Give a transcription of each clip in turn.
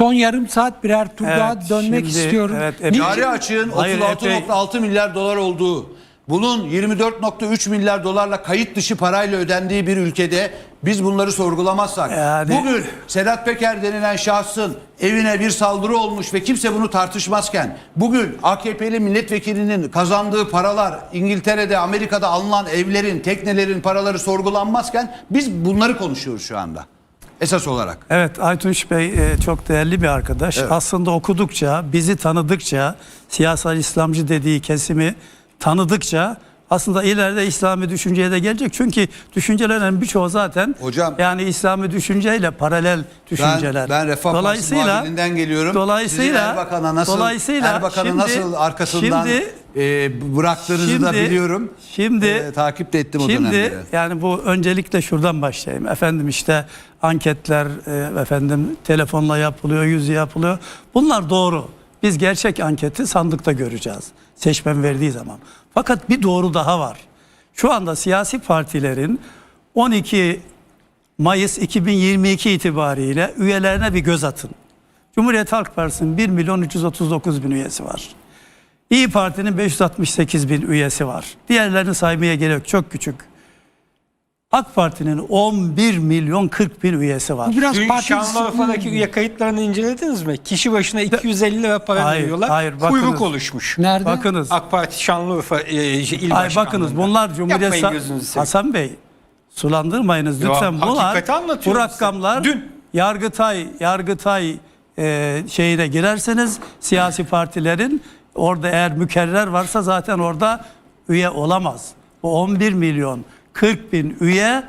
Son yarım saat birer tur Evet, daha dönmek şimdi- istiyorum. evet, Niçin? Cari açığın Hayır, 36.6 milyar dolar olduğu, bunun 24.3 milyar dolarla kayıt dışı parayla ödendiği bir ülkede biz bunları sorgulamazsak, Yani- bugün Sedat Peker denilen şahsın evine bir saldırı olmuş ve kimse bunu tartışmazken, bugün AKP'li milletvekilinin kazandığı paralar, İngiltere'de, Amerika'da alınan evlerin, teknelerin paraları sorgulanmazken biz bunları konuşuyoruz şu anda. Esas olarak. Evet Aytunç Bey e, çok değerli bir arkadaş. Aslında okudukça, bizi tanıdıkça, siyasal İslamcı dediği kesimi tanıdıkça aslında ileride İslami düşünceye de gelecek. Çünkü düşüncelerin birçoğu zaten Hocam- yani İslami düşünceyle paralel düşünceler. Ben, ben Refah muavininden geliyorum. Dolayısıyla Sizin Erbakan'a nasıl, dolayısıyla Erbakan'ı şimdi- nasıl arkasından şimdi- e, bıraktığınızı da Şimdi- biliyorum. şimdi- E, takip de ettim o Şimdi dönemleri. yani bu öncelikle şuradan başlayayım. Efendim işte anketler e, efendim telefonla yapılıyor, yüzü yapılıyor. Bunlar doğru. Biz gerçek anketi sandıkta göreceğiz. Seçmen verdiği zaman. Fakat bir doğru daha var. Şu anda siyasi partilerin 12 Mayıs 2022 itibariyle üyelerine bir göz atın. Cumhuriyet Halk Partisi'nin 1 milyon 339 bin üyesi var. İyi Parti'nin 568 bin üyesi var. Diğerlerini saymaya gerek çok küçük. AK Parti'nin 11 milyon 40 bin üyesi var. Bu biraz Dün parti Şanlıurfa'daki üye kayıtlarını incelediniz mi? Kişi başına 250 lira para Hayır, veriyorlar. hayır, bakınız. Kuyruk oluşmuş. Nerede? Bakınız. AK Parti Şanlıurfa e, il Ay başkanlığında. bakınız bunlar Cumhuriyet. Hasan Bey sulandırmayınız Yo, lütfen. bunlar hakikati anlatıyorum bu size. rakamlar Dün. Yargıtay Yargıtay e, şeyine girerseniz siyasi partilerin orada eğer mükerrer varsa zaten orada üye olamaz. Bu 11 milyon 40 bin üye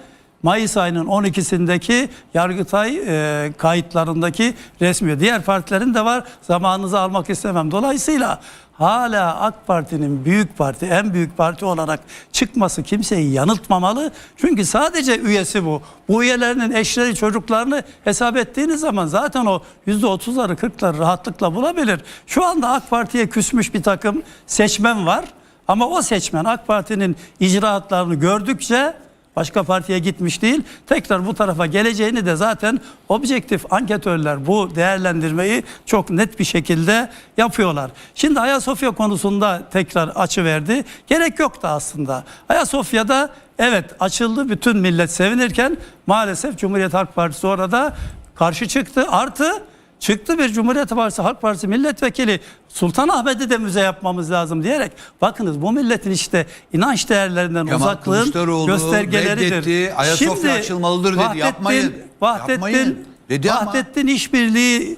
Mayıs ayının 12'sindeki Yargıtay e, kayıtlarındaki resmi. Diğer partilerin de var. Zamanınızı almak istemem. Dolayısıyla hala AK Parti'nin büyük parti, en büyük parti olarak çıkması kimseyi yanıltmamalı. Çünkü sadece üyesi bu. Bu üyelerinin eşleri, çocuklarını hesap ettiğiniz zaman zaten o %30'ları, 40'ları rahatlıkla bulabilir. Şu anda AK Parti'ye küsmüş bir takım seçmen var. Ama o seçmen AK Parti'nin icraatlarını gördükçe başka partiye gitmiş değil. Tekrar bu tarafa geleceğini de zaten objektif anketörler bu değerlendirmeyi çok net bir şekilde yapıyorlar. Şimdi Ayasofya konusunda tekrar açı verdi. Gerek yoktu aslında. Ayasofya'da evet açıldı bütün millet sevinirken maalesef Cumhuriyet Halk Partisi orada karşı çıktı. Artı Çıktı bir Cumhuriyet Partisi, Halk Partisi milletvekili Sultanahmet'i de müze yapmamız lazım diyerek bakınız bu milletin işte inanç değerlerinden Kemal uzaklığın Kılıçdaroğlu göstergeleridir. reddetti, Ayasofya açılmalıdır dedi. Yapmayın, Vahdettin, yapmayın dedi ama- Vahdettin işbirliği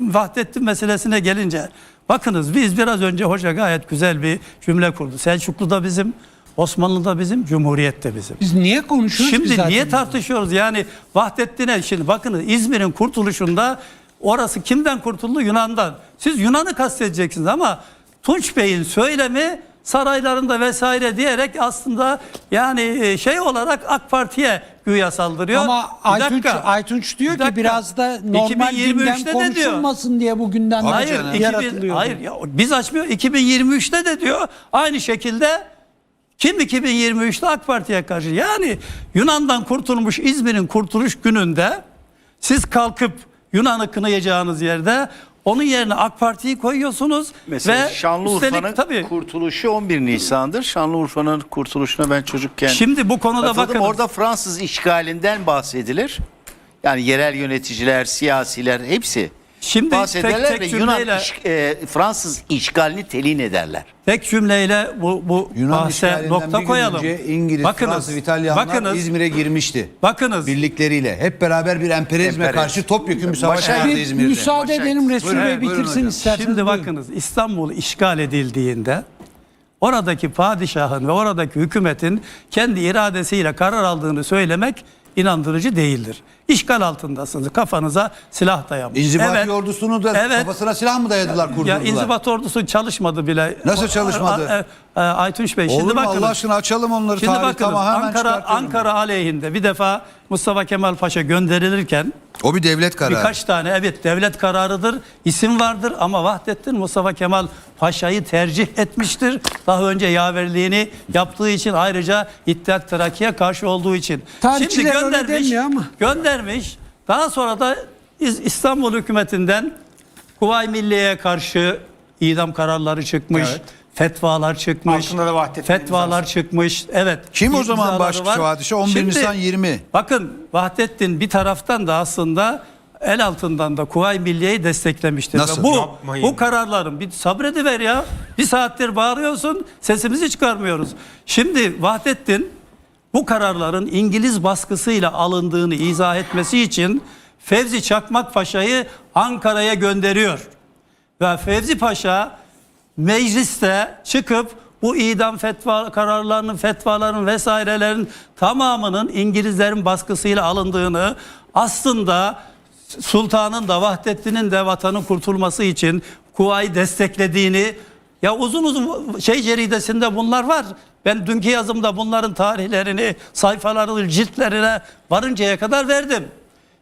Vahdettin meselesine gelince bakınız biz biraz önce hoca gayet güzel bir cümle kurdu. Selçuklu da bizim, Osmanlı da bizim, Cumhuriyet de bizim. Biz niye konuşuyoruz Şimdi zaten? niye tartışıyoruz? Yani Vahdettin'e şimdi bakın İzmir'in kurtuluşunda orası kimden kurtuldu? Yunan'dan. Siz Yunan'ı kastedeceksiniz ama Tunç Bey'in söylemi saraylarında vesaire diyerek aslında yani e, şey olarak AK Parti'ye güya saldırıyor. Ama Aytunç. Aytunç diyor Bir ki biraz da normal 2023'te gündem de diyor. konuşulmasın diye bu gündem Hayır, Hayır, canım. 2000, yaratılıyor. hayır ya, biz açmıyor. 2023'te de diyor aynı şekilde kim 2023'te AK Parti'ye karşı? Yani Yunan'dan kurtulmuş İzmir'in kurtuluş gününde siz kalkıp Yunan'ı kınayacağınız yerde onun yerine AK Parti'yi koyuyorsunuz Mesela ve Şanlıurfa'nın kurtuluşu 11 Nisan'dır. Şanlıurfa'nın kurtuluşuna ben çocukken şimdi bu konuda bakın Orada Fransız işgalinden bahsedilir. Yani yerel yöneticiler, siyasiler hepsi Şimdi bahsederler tek- tek ve Yunan cümleyle- iş- e, Fransız işgalini telin ederler. tek cümleyle bu bu Yunan bahse nokta bir gün koyalım. önce İngiliz, bakınız, Fransız, İtalyanlar bakınız, İzmir'e girmişti. bakınız. Birlikleriyle. Hep beraber bir emperyalizme Emperyalizm. karşı topyekun bir savaş vardı Bir İzmir'de. müsaade edelim Resul Bey bitirsin isterseniz. Şimdi buyurun. bakınız İstanbul işgal edildiğinde oradaki padişahın ve oradaki hükümetin kendi iradesiyle karar aldığını söylemek inandırıcı değildir. İşgal altındasınız. Kafanıza silah dayamış. İnzibati ordusunu da Evet. kafasına silah mı dayadılar, Ya kurdurdular? inzibat ordusu çalışmadı bile. Nasıl çalışmadı? A- Aytunç Bey şimdi Olur mu bakınız. Allah aşkına açalım onları Şimdi tarih bakınız tamam hemen Ankara. Ankara aleyhinde bir defa Mustafa Kemal Paşa gönderilirken O bir devlet kararı. Birkaç tane evet devlet kararıdır, isim vardır ama Vahdettin Mustafa Kemal Paşa'yı tercih etmiştir. Daha önce yaverliğini yaptığı için ayrıca İttihat Terakki'ye karşı olduğu için. Tarihçiler öyle göndermiş, demiyor ama. Göndermiş. Daha sonra da İstanbul hükümetinden Kuvayi Milliye'ye karşı idam kararları çıkmış. Evet. Fetvalar çıkmış. Altında da Vahdettin'in Fetvalar imzası. çıkmış. Evet. Kim o zaman var. hadise? 11 Şimdi- Nisan 20. Bakın Vahdettin bir taraftan da aslında el altından da Kuvayi Milliye'yi desteklemiştir. Ve Nasıl? Bu, Yapmayın. bu kararların bir sabrediver ya. Bir saattir bağırıyorsun sesimizi çıkarmıyoruz. Şimdi Vahdettin bu kararların İngiliz baskısıyla alındığını izah etmesi için Fevzi Çakmak Paşa'yı Ankara'ya gönderiyor. Ve Fevzi Paşa mecliste çıkıp bu idam fetva kararlarının, fetvaların vesairelerin tamamının İngilizlerin baskısıyla alındığını aslında sultanın da Vahdettin'in de vatanın kurtulması için Kuvay'ı desteklediğini ya uzun uzun şey ceridesinde bunlar var. Ben dünkü yazımda bunların tarihlerini, sayfalarını, ciltlerine varıncaya kadar verdim.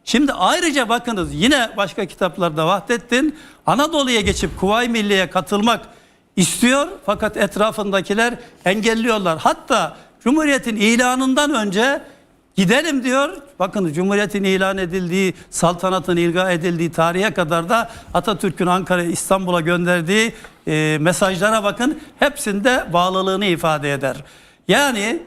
Şimdi ayrıca bakınız yine başka kitaplarda Vahdettin Anadolu'ya geçip Kuvayi Milliye'ye katılmak istiyor fakat etrafındakiler engelliyorlar. Hatta Cumhuriyet'in ilanından önce gidelim diyor. Bakın Cumhuriyet'in ilan edildiği, saltanatın ilga edildiği tarihe kadar da Atatürk'ün Ankara, İstanbul'a gönderdiği e, mesajlara bakın. Hepsinde bağlılığını ifade eder. Yani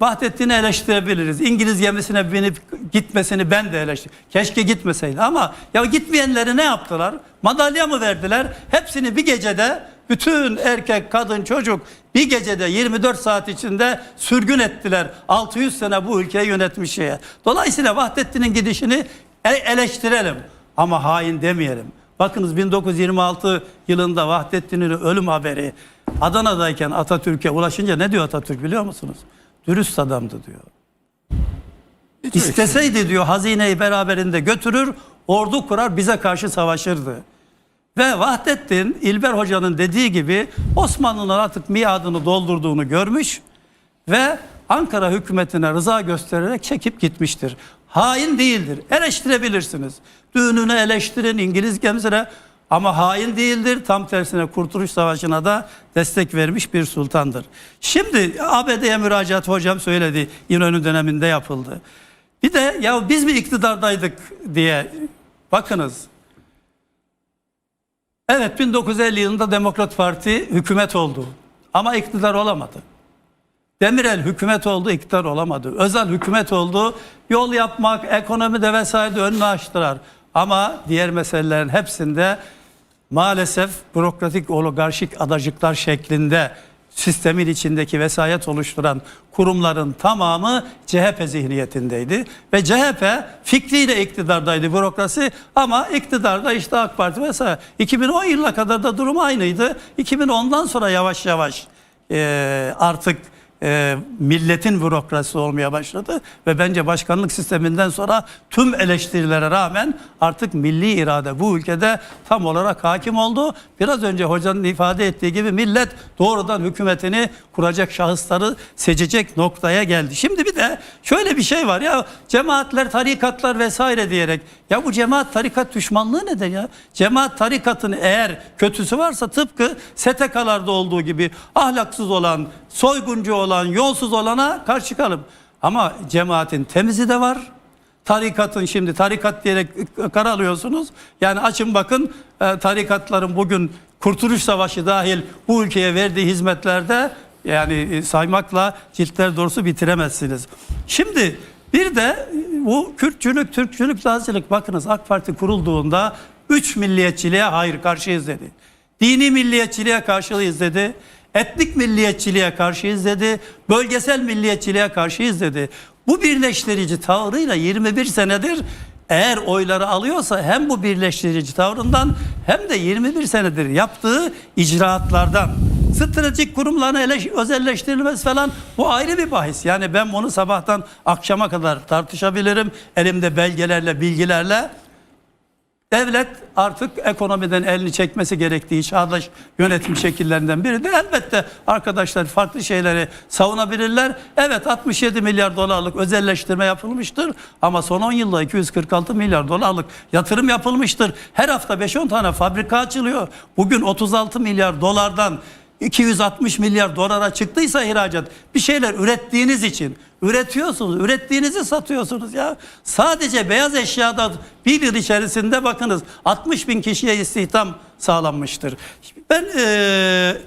Vahdettin'i eleştirebiliriz. İngiliz gemisine binip gitmesini ben de eleştiriyorum. Keşke gitmeseydi ama ya gitmeyenleri ne yaptılar? Madalya mı verdiler? Hepsini bir gecede bütün erkek, kadın, çocuk bir gecede 24 saat içinde sürgün ettiler. 600 sene bu ülkeyi yönetmiş şeye. Dolayısıyla Vahdettin'in gidişini e- eleştirelim ama hain demeyelim. Bakınız 1926 yılında Vahdettin'in ölüm haberi Adana'dayken Atatürk'e ulaşınca ne diyor Atatürk biliyor musunuz? Dürüst adamdı diyor. İsteseydi diyor hazineyi beraberinde götürür, ordu kurar bize karşı savaşırdı. Ve Vahdettin İlber Hoca'nın dediği gibi Osmanlı'nın artık miadını doldurduğunu görmüş ve Ankara hükümetine rıza göstererek çekip gitmiştir. Hain değildir. Eleştirebilirsiniz. Düğününü eleştirin İngiliz gemisine ama hain değildir. Tam tersine Kurtuluş Savaşı'na da destek vermiş bir sultandır. Şimdi ABD'ye müracaat hocam söyledi. İnönü döneminde yapıldı. Bir de ya biz mi iktidardaydık diye bakınız. Evet 1950 yılında Demokrat Parti hükümet oldu. Ama iktidar olamadı. Demirel hükümet oldu, iktidar olamadı. Özal hükümet oldu. Yol yapmak, ekonomide vesaire önünü açtılar. Ama diğer meselelerin hepsinde maalesef bürokratik oligarşik adacıklar şeklinde sistemin içindeki vesayet oluşturan kurumların tamamı CHP zihniyetindeydi. Ve CHP fikriyle iktidardaydı bürokrasi ama iktidarda işte AK Parti vesaire. 2010 yılına kadar da durum aynıydı. 2010'dan sonra yavaş yavaş eee, artık e, milletin bürokrasisi olmaya başladı ve bence başkanlık sisteminden sonra tüm eleştirilere rağmen artık milli irade bu ülkede tam olarak hakim oldu. Biraz önce hocanın ifade ettiği gibi millet doğrudan hükümetini kuracak şahısları seçecek noktaya geldi. Şimdi bir de şöyle bir şey var ya cemaatler, tarikatlar vesaire diyerek ya bu cemaat tarikat düşmanlığı neden ya? Cemaat tarikatın eğer kötüsü varsa tıpkı STK'larda olduğu gibi ahlaksız olan, soyguncu olan, yolsuz olana karşı çıkalım. Ama cemaatin temizi de var. Tarikatın şimdi tarikat diyerek karalıyorsunuz. Yani açın bakın e, tarikatların bugün Kurtuluş Savaşı dahil bu ülkeye verdiği hizmetlerde yani e, saymakla ciltler doğrusu bitiremezsiniz. Şimdi bir de bu Kürtçülük, Türkçülük, Lazcılık bakınız AK Parti kurulduğunda üç milliyetçiliğe hayır karşıyız dedi. Dini milliyetçiliğe karşıyız dedi. Etnik milliyetçiliğe karşıyız dedi. Bölgesel milliyetçiliğe karşıyız dedi. Bu birleştirici tavrıyla 21 senedir eğer oyları alıyorsa hem bu birleştirici tavrından hem de 21 senedir yaptığı icraatlardan stratejik kurumların özelleştirilmesi falan bu ayrı bir bahis. Yani ben bunu sabahtan akşama kadar tartışabilirim elimde belgelerle bilgilerle. Devlet artık ekonomiden elini çekmesi gerektiği çağdaş yönetim şekillerinden biri de elbette arkadaşlar farklı şeyleri savunabilirler. Evet 67 milyar dolarlık özelleştirme yapılmıştır ama son 10 yılda 246 milyar dolarlık yatırım yapılmıştır. Her hafta 5-10 tane fabrika açılıyor. Bugün 36 milyar dolardan 260 milyar dolara çıktıysa ihracat bir şeyler ürettiğiniz için üretiyorsunuz. Ürettiğinizi satıyorsunuz ya. Sadece beyaz eşyada bir yıl içerisinde bakınız 60 bin kişiye istihdam sağlanmıştır. Ben eee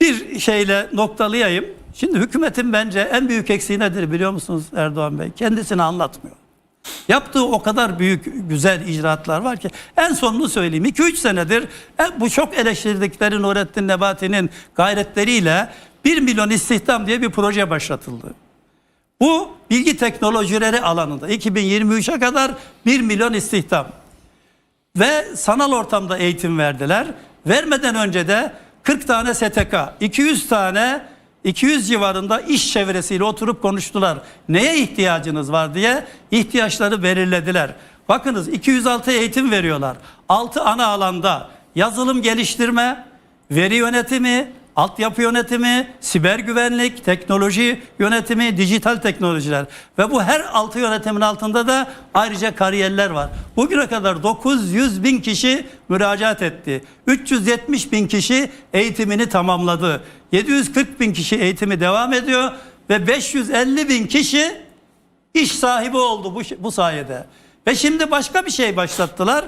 bir şeyle noktalayayım. Şimdi hükümetin bence en büyük eksiği nedir biliyor musunuz Erdoğan Bey? Kendisini anlatmıyor. Yaptığı o kadar büyük güzel icraatlar var ki en sonunu söyleyeyim. 2-3 senedir e, bu çok eleştirdikleri Nurettin Nebati'nin gayretleriyle 1 milyon istihdam diye bir proje başlatıldı. Bu bilgi teknolojileri alanında 2023'e kadar 1 milyon istihdam ve sanal ortamda eğitim verdiler. Vermeden önce de 40 tane STK, 200 tane 200 civarında iş çevresiyle oturup konuştular. Neye ihtiyacınız var diye ihtiyaçları belirlediler. Bakınız 206 eğitim veriyorlar. 6 ana alanda yazılım geliştirme, veri yönetimi, altyapı yönetimi, siber güvenlik, teknoloji yönetimi, dijital teknolojiler ve bu her altı yönetimin altında da ayrıca kariyerler var. Bugüne kadar 900 bin kişi müracaat etti. 370 bin kişi eğitimini tamamladı. 740 bin kişi eğitimi devam ediyor ve 550 bin kişi iş sahibi oldu bu, bu sayede. Ve şimdi başka bir şey başlattılar.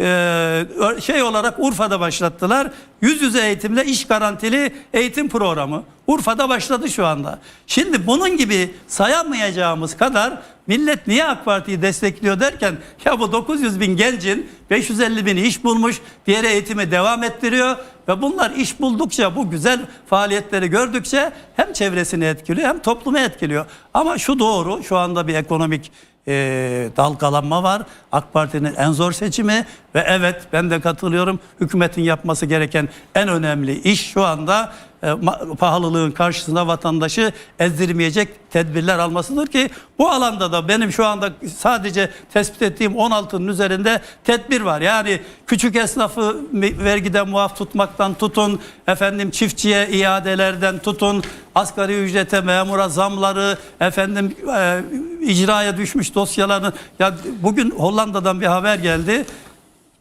Ee, şey olarak Urfa'da başlattılar. Yüz yüze eğitimle iş garantili eğitim programı. Urfa'da başladı şu anda. Şimdi bunun gibi sayamayacağımız kadar millet niye AK Parti'yi destekliyor derken ya bu 900 bin gencin 550 bini iş bulmuş, diğeri eğitimi devam ettiriyor ve bunlar iş buldukça bu güzel faaliyetleri gördükçe hem çevresini etkiliyor hem toplumu etkiliyor. Ama şu doğru şu anda bir ekonomik e, dalgalanma var. AK Parti'nin en zor seçimi ve evet ben de katılıyorum. Hükümetin yapması gereken en önemli iş şu anda e, pahalılığın karşısında vatandaşı ezdirmeyecek tedbirler almasıdır ki bu alanda da benim şu anda sadece tespit ettiğim 16'nın üzerinde tedbir var. Yani küçük esnafı vergiden muaf tutmaktan tutun, efendim çiftçiye iadelerden tutun, asgari ücrete memura zamları, efendim e, icraya düşmüş dosyaların ya bugün Hollanda'dan bir haber geldi.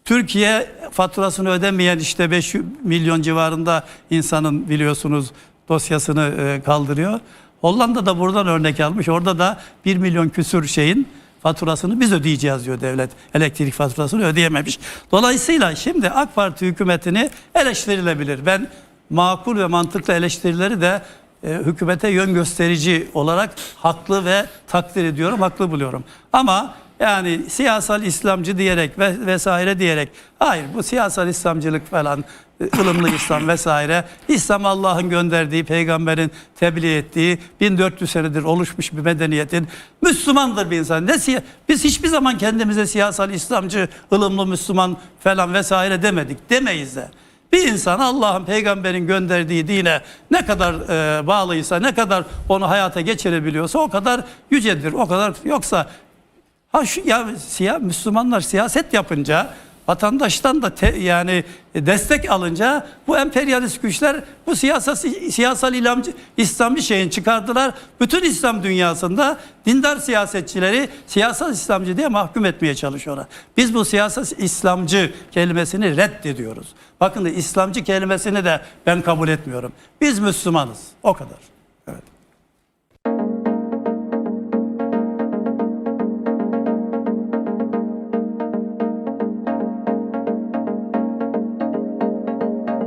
Türkiye faturasını ödemeyen işte 5 milyon civarında insanın biliyorsunuz dosyasını e, kaldırıyor. Hollanda da buradan örnek almış. Orada da 1 milyon küsür şeyin faturasını biz ödeyeceğiz diyor devlet. Elektrik faturasını ödeyememiş. Dolayısıyla şimdi AK Parti hükümetini eleştirilebilir. Ben makul ve mantıklı eleştirileri de e, hükümete yön gösterici olarak haklı ve takdir ediyorum, haklı buluyorum. Ama yani siyasal İslamcı diyerek ve vesaire diyerek hayır bu siyasal İslamcılık falan e, ılımlı İslam vesaire İslam Allah'ın gönderdiği peygamberin tebliğ ettiği 1400 senedir oluşmuş bir medeniyetin Müslümandır bir insan. Ne biz hiçbir zaman kendimize siyasal İslamcı ılımlı Müslüman falan vesaire demedik demeyiz de. Bir insan Allah'ın peygamberin gönderdiği dine ne kadar e, bağlıysa, ne kadar onu hayata geçirebiliyorsa o kadar yücedir. O kadar yoksa ha şu ya siyah Müslümanlar siyaset yapınca vatandaştan da te- yani destek alınca bu emperyalist güçler bu siyasal siyasal İslamcı, İslamcı şeyin çıkardılar. Bütün İslam dünyasında dindar siyasetçileri siyasal İslamcı diye mahkum etmeye çalışıyorlar. Biz bu siyasal İslamcı kelimesini reddediyoruz. Bakın İslamcı kelimesini de ben kabul etmiyorum. Biz Müslümanız. O kadar.